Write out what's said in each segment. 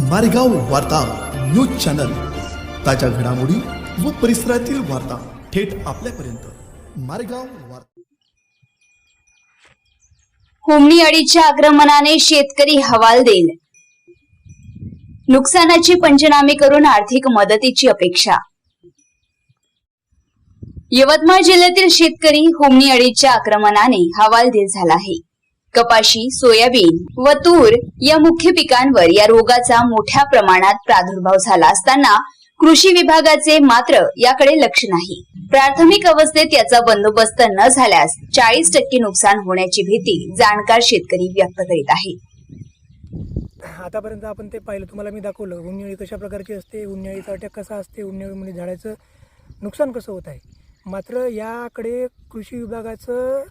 मारेगाव वार्ता news channel. ताज्या घडामोडी व परिसरातील वार्ता थेट आपल्यापर्यंत. मारेगाव वार्ता. होमणी अडीच्या आक्रमणाने शेतकरी हवालदिल नुकसानाची पंचनामे करून आर्थिक मदतीची अपेक्षा. यवतमाळ जिल्ह्यातील शेतकरी होमणी अडीच्या आक्रमणाने हवालदिल झाला आहे. कपाशी सोयाबीन व तूर या मुख्य पिकांवर या रोगाचा मोठ्या प्रमाणात प्रादुर्भाव झाला असताना कृषी विभागाचे मात्र याकडे लक्ष नाही. प्राथमिक अवस्थेत याचा बंदोबस्त न झाल्यास चाळीस टक्के नुकसान होण्याची भीती जाणकार शेतकरी व्यक्त करीत आहे. आतापर्यंत आपण ते पाहिलं तुम्हाला मी दाखवलं उन्हाळी कशा प्रकारची असते उन्हाळीचा अटॅक कसा असते उन्हाळीमुळे म्हणजे झाडाचं नुकसान कसं होत आहे? मात्र याकडे कृषी विभागाचं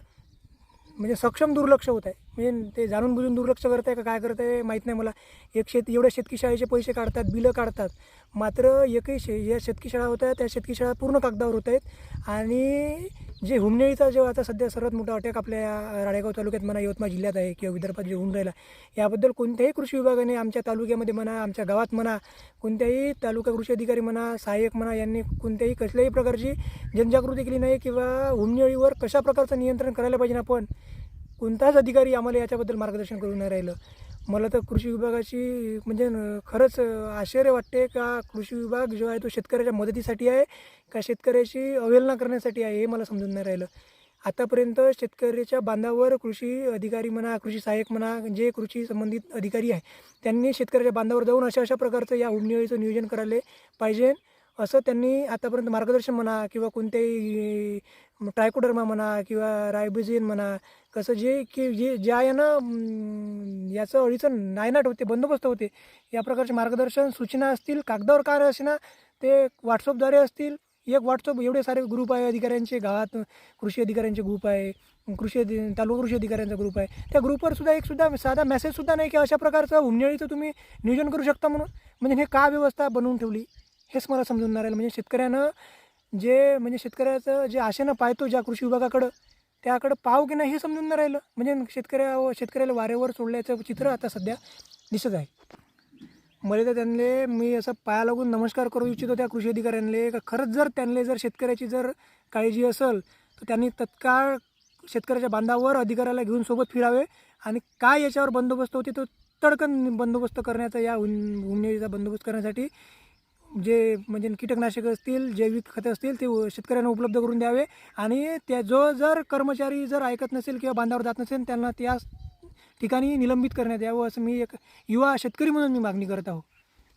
म्हणजे सक्षम दुर्लक्ष होत आहे. म्हणजे ते जाणून बुजून दुर्लक्ष करत आहे का काय करत आहे माहीत नाही मला. एक शेत एवढ्या शेतकी शाळेचे पैसे काढतात बिलं काढतात. मात्र एकही शे या शेतकी शाळा होत्या त्या शेतकी शाळा पूर्ण कागदावर होत आहेत. आणि म्हणजे जे हुमनेळीचा जो आता सध्या सर्वात मोठा अटॅक आपल्या राळेगाव तालुक्यात म्हणा यवतमाळ जिल्ह्यात आहे किंवा विदर्भात जे होऊन राहिला याबद्दल कोणत्याही कृषी विभागाने आमच्या तालुक्यामध्ये म्हणा आमच्या गावात म्हणा कोणत्याही तालुका कृषी अधिकारी म्हणा सहाय्यक म्हणा यांनी कोणत्याही कसल्याही प्रकारची जनजागृती केली नाही किंवा हुमनेळीवर कशा प्रकारचं नियंत्रण करायला पाहिजे आपण कोणताच अधिकारी आम्हाला याच्याबद्दल मार्गदर्शन करून नाही राहिलं. मला तर कृषी विभागाची म्हणजे न- खरंच आश्चर्य वाटते का कृषी विभाग जो आहे तो शेतकऱ्याच्या मदतीसाठी आहे का शेतकऱ्याची अवहेलना करण्यासाठी आहे हे मला समजून नाही राहिलं. आतापर्यंत शेतकऱ्याच्या बांधावर कृषी अधिकारी म्हणा कृषी सहाय्यक म्हणा जे कृषी संबंधित अधिकारी आहे त्यांनी शेतकऱ्याच्या बांधावर जाऊन अशा अशा प्रकारचं या उन्हाळीचं नियोजन करायला पाहिजे. असं त्यांनी आतापर्यंत मार्गदर्शन म्हणा किंवा कोणत्याही ट्रायकोडर्मा म्हणा किंवा रायबुझिन म्हणा कसं जे की जे ज्या यानं याचं अडीचं नायनाट होते बंदोबस्त होते या प्रकारचे मार्गदर्शन सूचना असतील कागदावर काय ना ते व्हॉट्सअपद्वारे असतील एक व्हॉट्सअप एवढे सारे ग्रुप आहे अधिकाऱ्यांचे गावात कृषी अधिकाऱ्यांचे ग्रुप आहे कृषी अधि तालुका कृषी अधिकाऱ्यांचा ग्रुप आहे. त्या ग्रुपवर सुद्धा एक सुद्धा साधा मेसेजसुद्धा नाही की अशा प्रकारचं उन्हाळीचं तुम्ही नियोजन करू शकता म्हणून. म्हणजे हे का व्यवस्था बनवून ठेवली हेच मला समजून नाही राहिलं. म्हणजे शेतकऱ्यानं जे म्हणजे शेतकऱ्याचं जे आशेनं पाहतो ज्या कृषी विभागाकडं त्याकडं पाव की नाही हे समजून न राहिलं. म्हणजे शेतकऱ्या शेतकऱ्याला वारेवर सोडल्याचं चित्र आता सध्या दिसत आहे. मला तर त्यांना मी असं पाया लागून नमस्कार करू इच्छितो त्या कृषी अधिकाऱ्यांना का खरंच जर त्यांना जर शेतकऱ्याची जर काळजी असेल तर त्यांनी तत्काळ शेतकऱ्याच्या बांधावर अधिकाऱ्याला घेऊन सोबत फिरावे आणि काय याच्यावर बंदोबस्त होते तो तडकन बंदोबस्त करण्याचा या उन्हाळीचा बंदोबस्त करण्यासाठी जे म्हणजे कीटकनाशक असतील जैविक खतं असतील ते शेतकऱ्यांना उपलब्ध करून द्यावे. आणि त्या जो जर कर्मचारी जर ऐकत नसेल किंवा बांधावर जात नसेल त्यांना त्या ठिकाणी निलंबित करण्यात यावं असं मी एक युवा शेतकरी म्हणून मी मागणी करत आहो.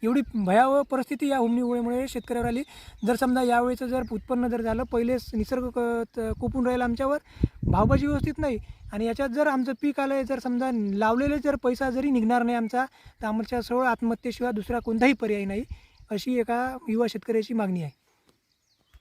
एवढी भयावह परिस्थिती या हुमणीमुळे शेतकऱ्यावर आली. जर समजा यावेळेचं जर उत्पन्न जर झालं पहिलेच निसर्ग क- कोपून राहिला आमच्यावर भावभाजी व्यवस्थित नाही. आणि याच्यात जर आमचं पीक आलं जर समजा लावलेले जर पैसा जरी निघणार नाही आमचा तर आमच्या सरळ आत्महत्येशिवाय दुसरा कोणताही पर्याय नाही. अशी एका युवा शेतकऱ्याची मागणी आहे.